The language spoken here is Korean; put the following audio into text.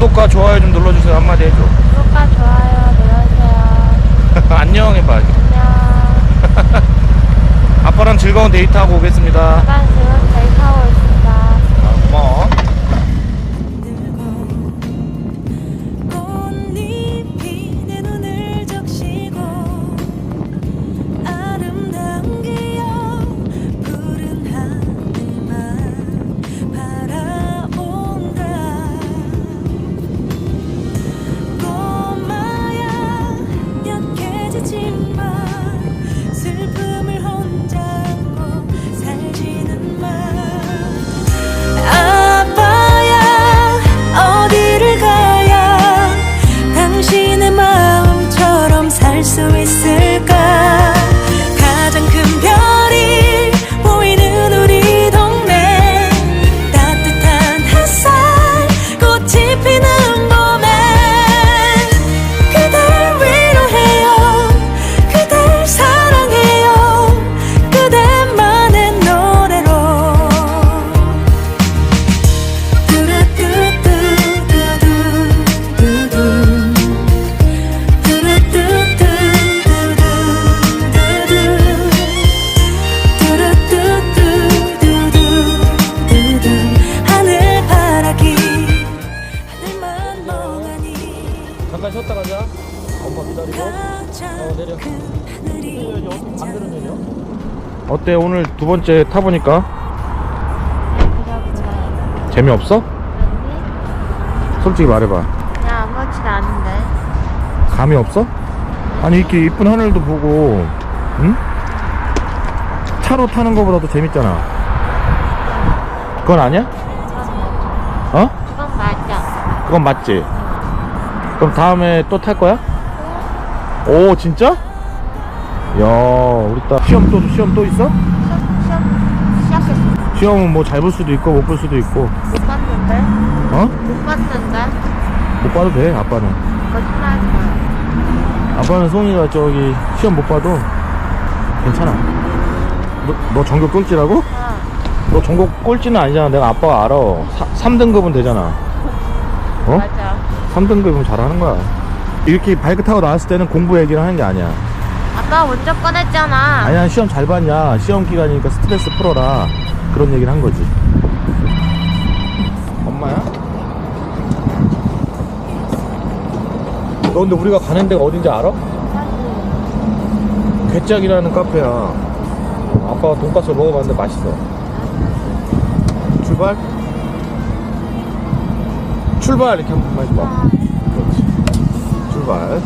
구독과 좋아요 좀 눌러주세요. 한마디 해줘. 구독과 좋아요 눌러주세요. 안녕 해봐 안녕. 아빠랑 즐거운 데이트하고 오겠습니다. 약간 잠깐 쉬었다 가자 엄마 기다리고 가장 내려. 큰 하늘이 어때 오늘 두 번째 타보니까. 재미없어? 솔직히 말해봐 그냥 아무렇지도 않은데. 감이 없어? 아니 이렇게 이쁜 하늘도 보고 응? 차로 타는 거보다도 재밌잖아 그건 아니야? 어? 그건 맞아. 그건 맞지? 그럼 다음에 또 탈 거야? 오 진짜? 야 우리 딸 시험 또 시험 또 있어? 시험, 시험 시작했어. 시험은 뭐 잘 볼 수도 있고 못 볼 수도 있고 못 봤는데? 어? 못 봤는데? 못 봐도 돼 아빠는 거짓말하지 마. 아빠는 송이가 저기 시험 못 봐도 괜찮아 너, 너 전교 꼴찌라고? 어. 너 전교 꼴찌는 아니잖아 내가 아빠가 알아 3, 등급은 되잖아 어? 맞아. 3등급이면 잘하는 거야 이렇게 바이크 타고 나왔을 때는 공부 얘기를 하는 게 아니야 아빠가 먼저 꺼냈잖아. 아니야 시험 잘 봤냐 시험 기간이니까 스트레스 풀어라 그런 얘기를 한 거지 엄마야? 너 근데 우리가 가는 데가 어딘지 알아? 괴짝이라는 카페야 아빠가 돈가스 먹어봤는데 맛있어 출발? 출발 이렇게 한 번만 해봐. 그렇지. 출발